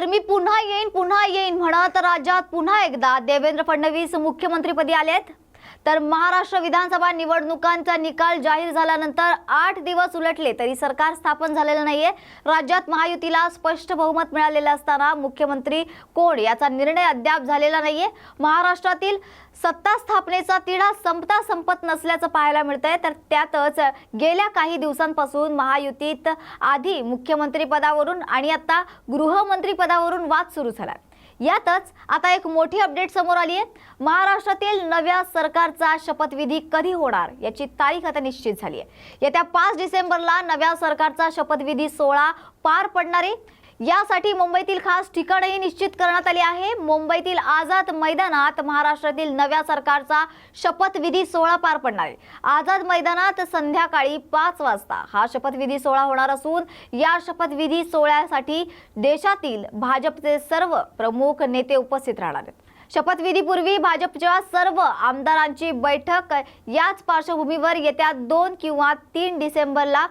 तर मी पुन्हा येईन पुन्हा येईन म्हणत राज्यात पुन्हा एकदा देवेंद्र फडणवीस मुख्यमंत्रीपदी आले आहेत तर महाराष्ट्र विधानसभा निवडणुकांचा निकाल जाहीर झाल्यानंतर आठ दिवस उलटले तरी सरकार स्थापन झालेलं नाहीये. राज्यात महायुतीला स्पष्ट बहुमत मिळालेलं असताना मुख्यमंत्री कोण याचा निर्णय अद्याप झालेला नाहीये. महाराष्ट्रातील सत्ता स्थापनेचा तिढा संपता संपत नसल्याचं पाहायला मिळतंय. तर त्यातच गेल्या काही दिवसांपासून महायुतीत आधी मुख्यमंत्री पदावरून आणि आता गृहमंत्री पदावरून वाद सुरू झाला यातच आता एक मोठी अपडेट समोर आली आहे. महाराष्ट्रातील नव्या सरकारचा शपथविधी कधी होणार याची तारीख आता निश्चित झाली आहे. येत्या पाच डिसेंबरला नव्या सरकारचा शपथविधी सोहळा पार पडणार आहे. यासाठी मुंबईतील खास ठिकाणही निश्चित करण्यात आली आहे. मुंबईतील आझाद मैदानात महाराष्ट्रातील नव्या सरकारचा शपथविधी सोहळा पार पडणार आहे. आझाद मैदानात संध्याकाळी पाच वाजता हा शपथविधी सोहळा होणार असून या शपथविधी सोहळ्यासाठी देशातील भाजपचे सर्व प्रमुख नेते उपस्थित राहणार आहेत. शपथविधीपूर्वी भाजपच्या सर्व आमदारांची बैठक याच पार्श्वभूमीवर येत्या दोन किंवा तीन डिसेंबरला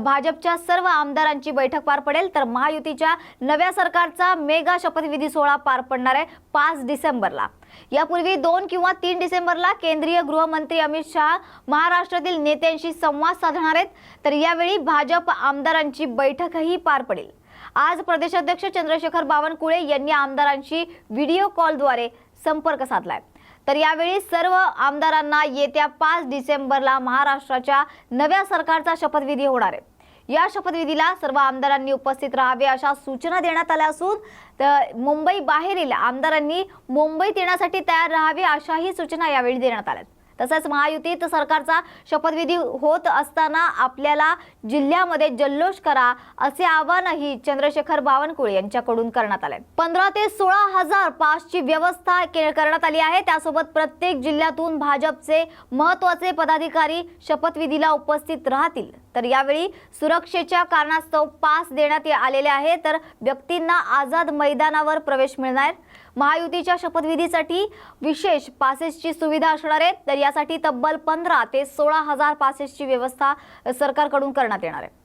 भाजपच्या सर्व आमदारांची बैठक पार पडेल. तर महायुतीच्या नव्या सरकारचा मेगा शपथविधी सोहळा पार पडणार आहे पाच डिसेंबरला. यापूर्वी दोन किंवा तीन डिसेंबरला केंद्रीय गृहमंत्री अमित शहा महाराष्ट्रातील नेत्यांशी संवाद साधणार आहेत. तर यावेळी भाजप आमदारांची बैठकही पार पडेल. आज प्रदेशाध्यक्ष चंद्रशेखर बावनकुळे यांनी आमदारांशी व्हिडिओ कॉलद्वारे संपर्क साधलाय. तर यावेळी सर्व आमदारांना येत्या पाच डिसेंबरला महाराष्ट्राच्या नव्या सरकारचा शपथविधी होणार आहे. या शपथविधीला सर्व आमदारांनी उपस्थित राहावे अशा सूचना देण्यात आल्या असून तर मुंबई बाहेरील आमदारांनी मुंबईत येण्यासाठी तयार राहावे अशाही सूचना यावेळी देण्यात आल्या तसंच महायुतीत सरकारचा शपथविधी होत असताना आपल्याला जिल्ह्यामध्ये जल्लोष करा असे आवाहनही चंद्रशेखर बावनकुळे यांच्याकडून करण्यात आले पंधरा ते सोळा हजार पासची व्यवस्था के- करण्यात आली आहे. त्यासोबत प्रत्येक जिल्ह्यातून भाजपचे महत्त्वाचे पदाधिकारी शपथविधीला उपस्थित राहतील. तर यावेळी सुरक्षेच्या कारणास्तव पास देण्यात आलेले आहे. तर व्यक्तींना आझाद मैदानावर प्रवेश मिळणार. महायुतीच्या शपथविधीसाठी विशेष पासेसची सुविधा असणार आहे. तर यासाठी तब्बल पंधरा ते सोळा हजार पासेसची व्यवस्था सरकारकडून करण्यात येणार आहे.